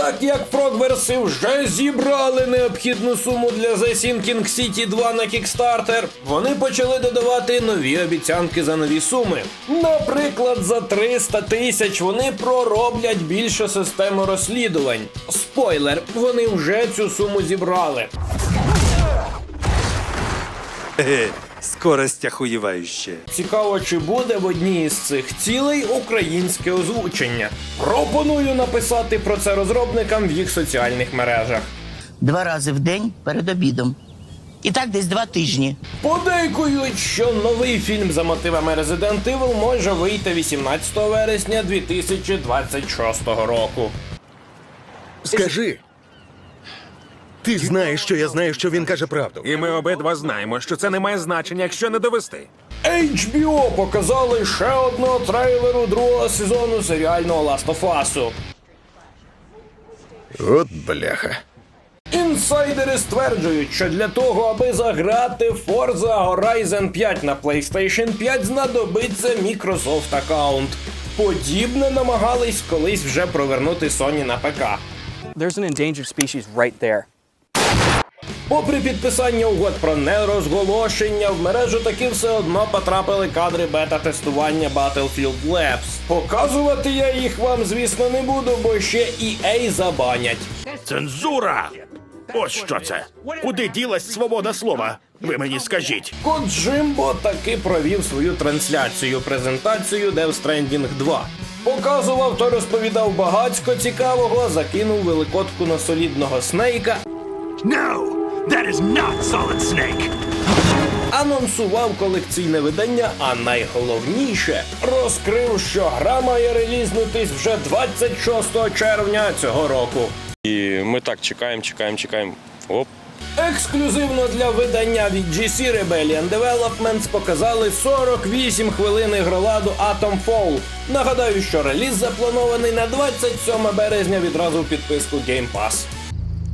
Так як Фрогверси вже зібрали необхідну суму для The Sinking City 2 на Kickstarter, вони почали додавати нові обіцянки за нові суми. Наприклад, за 300 тисяч вони пророблять більше систему розслідувань. Спойлер, вони вже цю суму зібрали. Скорость охуєвающая. Цікаво, чи буде в одній із цих цілей українське озвучення. Пропоную написати про це розробникам в їх соціальних мережах. два рази в день перед обідом. І так десь два тижні. Подейкують, що новий фільм за мотивами Resident Evil може вийти 18 вересня 2026 року. Скажи. Ти знаєш, що я знаю, що він каже правду. І ми обидва знаємо, що це не має значення, якщо не довести. HBO показали ще одного трейлеру другого сезону серіального Last of Us. От бляха. Інсайдери стверджують, що для того, аби заграти Forza Horizon 5 на PlayStation 5, знадобиться Microsoft аккаунт. Подібне намагались колись вже провернути Sony на ПК. There's an endangered species right there. Попри підписання угод про нерозголошення, в мережу таки все одно потрапили кадри бета-тестування Battlefield Labs. Показувати я їх вам, звісно, не буду, бо ще EA забанять. Цензура! Ось що це. Куди ділась свобода слова? Ви мені скажіть. Код Джимбо таки провів свою трансляцію презентацію Death Stranding 2. Показував та розповідав багацько цікавого, закинув великодку на солідного снейка, No! That is not Solid Snake! анонсував колекційне видання, а найголовніше розкрив, що гра має релізнутись вже 26 червня цього року. І ми так чекаємо, чекаємо, чекаємо. Оп. Ексклюзивно для видання від GC Rebellion Developments показали 48 хвилин ігроладу Atom Fall. Нагадаю, що реліз запланований на 27 березня відразу в підписку Game Pass.